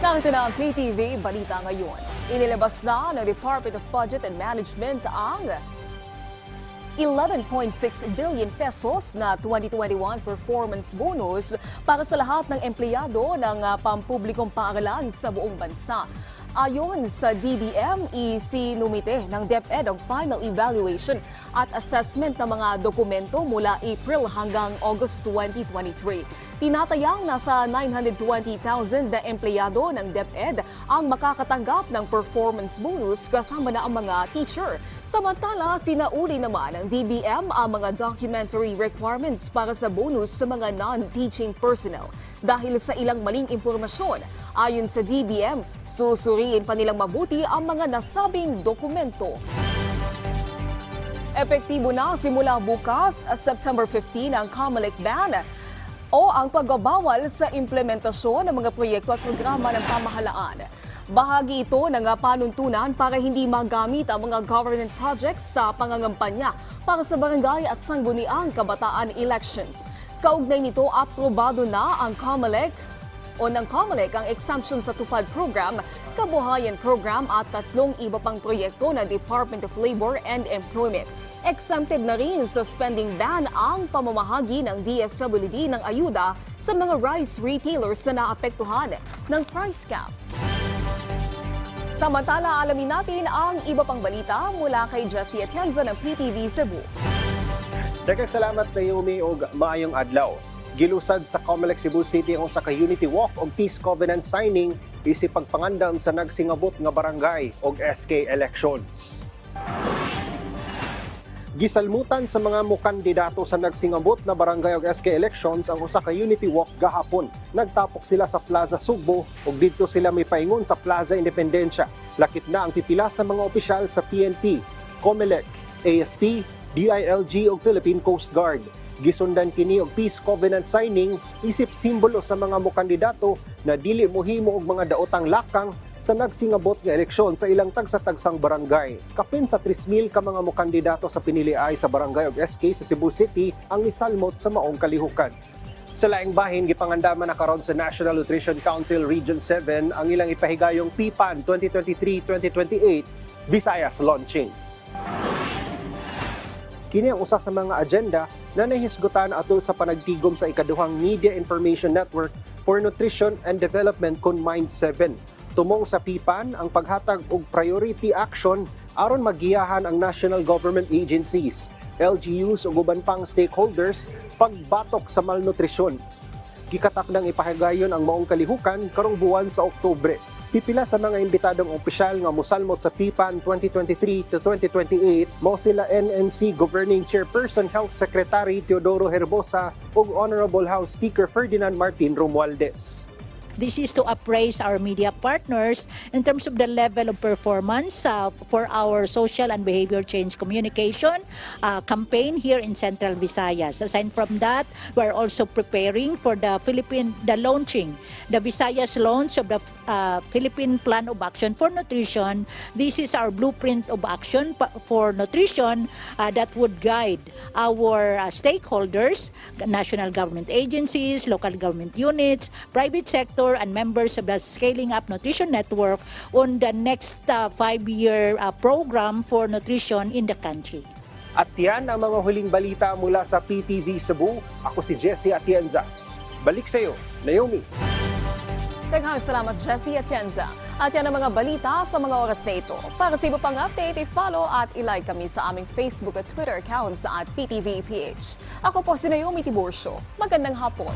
Nakita na ang PTV Balita ngayon. Inilabas na ng Department of Budget and Management ang 11.6 billion pesos na 2021 performance bonus para sa lahat ng empleyado ng ah, pampublikong paaralan sa buong bansa. Ayon sa DBM, isinumite ng DepEd ang final evaluation at assessment ng mga dokumento mula April hanggang August 2023. Tinatayang nasa 920,000 na empleyado ng DepEd ang makakatanggap ng performance bonus kasama na ang mga teacher. Samantala, sinauli naman ng DBM ang mga documentary requirements para sa bonus sa mga non-teaching personnel. Dahil sa ilang maling impormasyon, ayon sa DBM, susuriin pa nilang mabuti ang mga nasabing dokumento. Epektibo na simula bukas, September 15, ang COMELEC ban o ang pagbabawal sa implementasyon ng mga proyekto at programa ng pamahalaan. Bahagi ito ng panuntunan para hindi magamit ang mga government projects sa pangangampanya para sa barangay at sangguniang kabataan elections. Kaugnay nito, aprobado na ang COMELEC o ng COMELEC ang exemption sa Tupad Program, Kabuhayan Program at tatlong iba pang proyekto ng Department of Labor and Employment. Exempted na rin sa spending ban ang pamamahagi ng DSWD ng ayuda sa mga rice retailers na naapektuhan ng price cap. Samantala, alamin natin ang iba pang balita mula kay Jessie Atienza ng PTV Cebu. Daghang salamat Naomi og maayong adlaw. Gilusad sa Comelec Cebu City ang ka Unity Walk og Peace Covenant signing isip pagpangandam sa nagsingabot nga barangay og SK elections. Gisalmutan sa mga mukandidato sa nagsingabot na barangay og SK elections ang usa ka Unity Walk gahapon. Nagtapok sila sa Plaza Sugbo ug didto sila may paingon sa Plaza Independencia. Lakip na ang pipila sa mga opisyal sa PNP, COMELEC, AFP, DILG ug Philippine Coast Guard. Gisundan kini og peace covenant signing isip simbolo sa mga mokandidato na dili mohimo og mga daotang lakang sa nagsingabot nga eleksyon sa ilang tagsa-tagsang barangay. Kapin sa 3,000 ka mga mokandidato sa piniliay sa barangay og SK sa Cebu City ang nisalmot sa maong kalihukan. Sa laing bahin, gipangandaman na karon sa National Nutrition Council Region 7 ang ilang ipahigayong PPAN 2023-2028 Visayas launching. Kini ang usa sa mga agenda na nahisgutan atol sa panagtigom sa ikaduhang Media Information Network for Nutrition and Development kun Mind 7. Tumong sa PIPAN ang paghatag og priority action aron magiyahan ang national government agencies, LGUs ug uban pang stakeholders pagbatok sa malnutrisyon. Gikatakdang ipahigayon ang maong kalihukan karong buwan sa Oktubre. Pipila sa mga imbitadong opisyal nga musalmot sa PIPAN 2023 to 2028 mao sila NNC Governing Chairperson Health Secretary Teodoro Herbosa ug Honorable House Speaker Ferdinand Martin Romualdez. This is to appraise our media partners in terms of the level of performance uh, for our social and behavior change communication uh, campaign here in Central Visayas. Aside from that, we're also preparing for the Philippine the launching the Visayas launch of the uh, Philippine Plan of Action for Nutrition. This is our blueprint of action for nutrition uh, that would guide our uh, stakeholders, national government agencies, local government units, private sector, and members of the Scaling Up Nutrition Network on the next uh, five-year uh, program for nutrition in the country. At yan ang mga huling balita mula sa PTV Cebu. Ako si Jesse Atienza. Balik sa iyo, Naomi. Daghang salamat Jessie Atienza. At yan ang mga balita sa mga oras na ito. Para sa iba pang update, i-follow at i-like kami sa aming Facebook at Twitter accounts at PTVPH. Ako po si Naomi Tiburcio. Magandang hapon.